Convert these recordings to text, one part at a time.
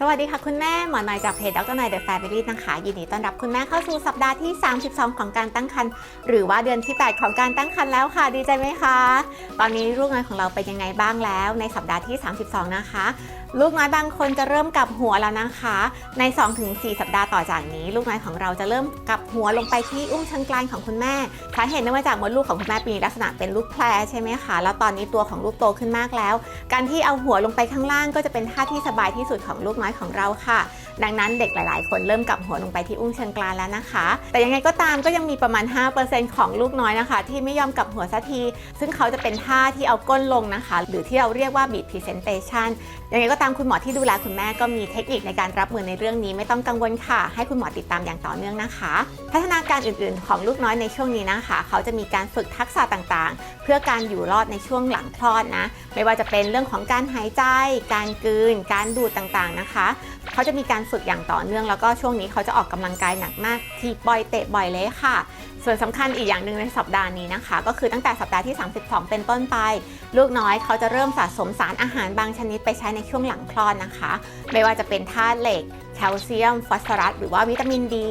สวัสดีค่ะคุณแม่หมอหน่อยจากเพจดรนายเดอะแฟมิลี่นะคะยินดีต้อนรับคุณแม่เข้าสู่สัปดาห์ที่ 32 ของการตั้งครรภ์หรือว่าเดือนที่ 8 ของการตั้งครรภ์แล้วค่ะดีใจไหมคะ ตอนนี้ลูกน้อยของเราเป็นยังไงบ้างแล้ว ในสัปดาห์ที่ 32 นะคะ ลูกน้อยบางคนจะเริ่มกลับหัวแล้วนะคะ ใน 2-4 สัปดาห์ต่อจากนี้ ลูกน้อยของเราจะเริ่มกลับหัวลงไปที่อุ้งเชิงกรานของคุณแม่สาเหตุเนื่องมาจากมดลูกของคุณแม่มีลักษณะเป็นลูกแพรใช่ไหมคะแล้วตอนนี้ตัวของลูกโตขึ้นมากแล้ว การที่เอาหัวลงไปข้างล่างก็จะเป็นท่าที่สบายที่สุดของลูกน้อยของเราค่ะ ดังนั้นเด็กหลาย ๆ คนเริ่มกลับหัวลงไปที่อุ้งเชิงกรานแล้วนะคะ แต่ยังไงก็ตามก็ยังมีประมาณ 5%ของลูกน้อยนะคะ ที่ไม่ยอมกลับหัวสักที ซึ่งเขาจะเป็นท่าที่เอาก้นลงนะคะ หรือที่เราเรียกว่า beat presentation ยังไงก็ตามคุณหมอที่ดูแลคุณแม่ก็มีเทคนิคในการรับมือในเรื่องนี้ไม่ต้องกังวลค่ะ ให้คุณหมอติดตามอย่างต่อเนื่องนะคะ พัฒนาการอื่น ๆ ของลูกน้อยในช่วงนี้นะคะ เขาจะมีการฝึกทักษะต่าง ๆ เพื่อการอยู่รอดในช่วงหลังคลอดนะ ไม่ว่าจะเป็นเรื่องของการหายใจ การกลืน การดูดต่าง ๆ นะคะเขาจะมีการฝึกอย่างต่อเนื่องแล้วก็ช่วงนี้เขาจะออกกำลังกายหนักมากทีบบ่อยเตะบ่อยเลยค่ะ ส่วนสำคัญอีกอย่างหนึ่งในสัปดาห์นี้นะคะ ก็คือตั้งแต่สัปดาห์ที่ 32 เป็นต้นไป ลูกน้อยเขาจะเริ่มสะสมสารอาหารบางชนิดไปใช้ในช่วงหลังคลอดนะคะ ไม่ว่าจะเป็นธาตุเหล็กแคลเซียม ฟอสฟอรัส หรือว่าวิตามินดี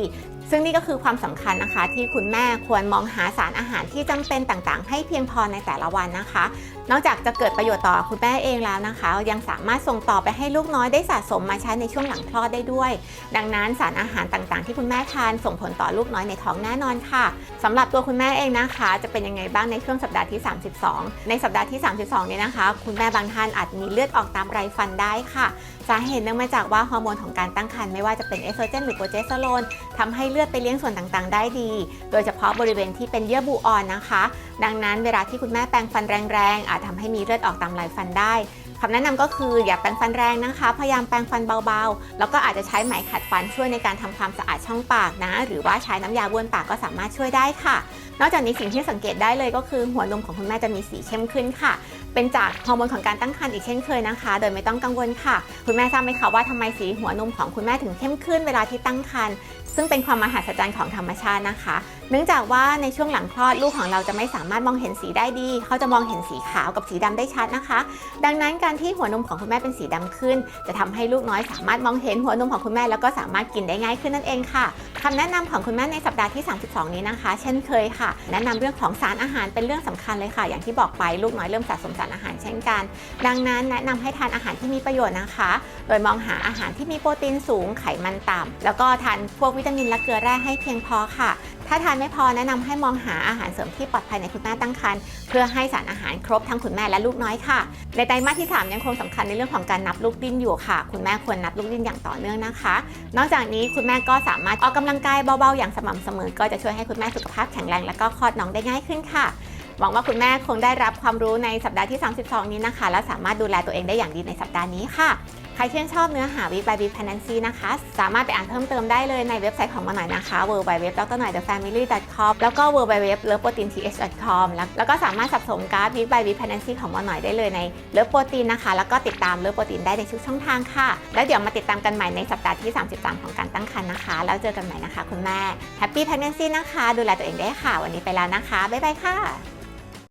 ซึ่งนี่ก็คือความสำคัญนะคะ ที่คุณแม่ควรมองหาสารอาหารที่จำเป็นต่างๆ ให้เพียงพอในแต่ละวันนะคะนอกจากจะเกิดประโยชน์ต่อคุณแม่เองแล้วนะคะ ยังสามารถส่งต่อไปให้ลูกน้อยได้สะสมมาใช้ในช่วงหลังคลอดได้ด้วย ดังนั้นสารอาหารต่างๆ ที่คุณแม่ทานส่งผลต่อลูกน้อยในท้องแน่นอนค่ะสำหรับตัวคุณแม่เองนะคะ จะเป็นยังไงบ้างในช่วงสัปดาห์ที่ 32 ในสัปดาห์ที่ 32 นี้นะคะ คุณแม่บางท่านอาจมีเลือดออกตามไรฟันได้ค่ะสาเหตุเนื่องมาจากว่าฮอร์โมนของการตั้งครรภ์ไม่ว่าจะเป็นเอสโตรเจนหรือโปรเจสเตอโรนทำให้เลือดไปเลี้ยงส่วนต่างๆ ได้ดี โดยเฉพาะบริเวณที่เป็นเยื่อบุอ่อนนะคะ ดังนั้นเวลาที่คุณแม่แปรงฟันแรงๆอาจทำให้มีเลือดออกตามลายฟันได้คำแนะนำก็คืออย่าแปรงฟันแรงนะคะ พยายามแปรงฟันเบาๆ แล้วก็อาจจะใช้ไหมขัดฟันช่วยในการทำความสะอาดช่องปากนะ หรือว่าใช้น้ำยาบ้วนปากก็สามารถช่วยได้ค่ะ นอกจากนี้สิ่งที่สังเกตได้เลยก็คือหัวนมของคุณแม่จะมีสีเข้มขึ้นค่ะ เป็นจากฮอร์โมนของการตั้งครรภ์อีกเช่นเคยนะคะ โดยไม่ต้องกังวลค่ะ คุณแม่ทราบไหมคะว่าทำไมสีหัวนมของคุณแม่ถึงเข้มขึ้นเวลาที่ตั้งครรภ์ซึ่งเป็นความมหัศจรรย์ของธรรมชาตินะคะ เนื่องจากว่าในช่วงหลังคลอดลูกของเราจะไม่สามารถมองเห็นสีได้ดี เขาจะมองเห็นสีขาวกับสีดำได้ชัดนะคะ ดังนั้นการที่หัวนมของคุณแม่เป็นสีดำขึ้น จะทำให้ลูกน้อยสามารถมองเห็นหัวนมของคุณแม่แล้วก็สามารถกินได้ง่ายขึ้นนั่นเองค่ะคำแนะนำของคุณแม่ในสัปดาห์ที่ 32 นี้นะคะ เช่นเคยค่ะ แนะนำเรื่องของสารอาหารเป็นเรื่องสำคัญเลยค่ะ อย่างที่บอกไปลูกน้อยเริ่มสะสมสารอาหารเช่นกัน ดังนั้นแนะนำให้ทานอาหารที่มีประโยชน์นะคะ โดยมองหาอาหารที่มีโปรตีนสูงไขมันต่ำแล้วก็ทานพวกวิตามินและเกลือแร่ให้เพียงพอค่ะ ถ้าทานไม่พอแนะนำให้มองหาอาหารเสริมที่ปลอดภัยในคุณแม่ตั้งครรภ์เพื่อให้สารอาหารครบทั้งคุณแม่และลูกน้อยค่ะ ในไตรมาสที่ 3 ยังคงสำคัญในเรื่องของการนับลูกดิ้นอยู่ค่ะ คุณแม่ควรนับลูกดิ้นอย่างต่อเนื่องนะคะ นอกจากนี้คุณแม่ก็สามารถออกกำลังกายเบาๆอย่างสม่ำเสมอ ก็จะช่วยให้คุณแม่สุขภาพแข็งแรง และก็คลอดน้องได้ง่ายขึ้นค่ะหวังว่าคุณแม่คงได้รับความรู้ในสัปดาห์ที่ 32 นี้นะคะ และสามารถดูแลตัวเองได้อย่างดีในสัปดาห์นี้ค่ะ ใครชื่นชอบเนื้อหาวิบายวิพนันซีนะคะ สามารถไปอ่านเพิ่มเติมได้เลยในเว็บไซต์ของมาหน่อยนะคะ w w w d r หน่อย thefamily.com แล้วก็ w w w l o v e p r o t e i n t h com แล้วแล้วก็สามารถสับสมการ์ดวิบายวิพนันซีของมาหน่อยได้เลยในเลิฟโปรตีนนะคะ แล้วก็ติดตามเลิฟโปรตีนได้ในทุกช่องทางค่ะ แล้วเดี๋ยวมาติดตามกันใหม่ในสัปดาห์ที่ 33 ของการตั้งครรภ์นะคะ แล้วเจอกันใหม่นะคะ คุณแม่ Happy Pregnancy นะคะ ดูแลตัวเองได้ค่ะ วันนี้ไปแล้วนะคะบ๊ายบายค่ะ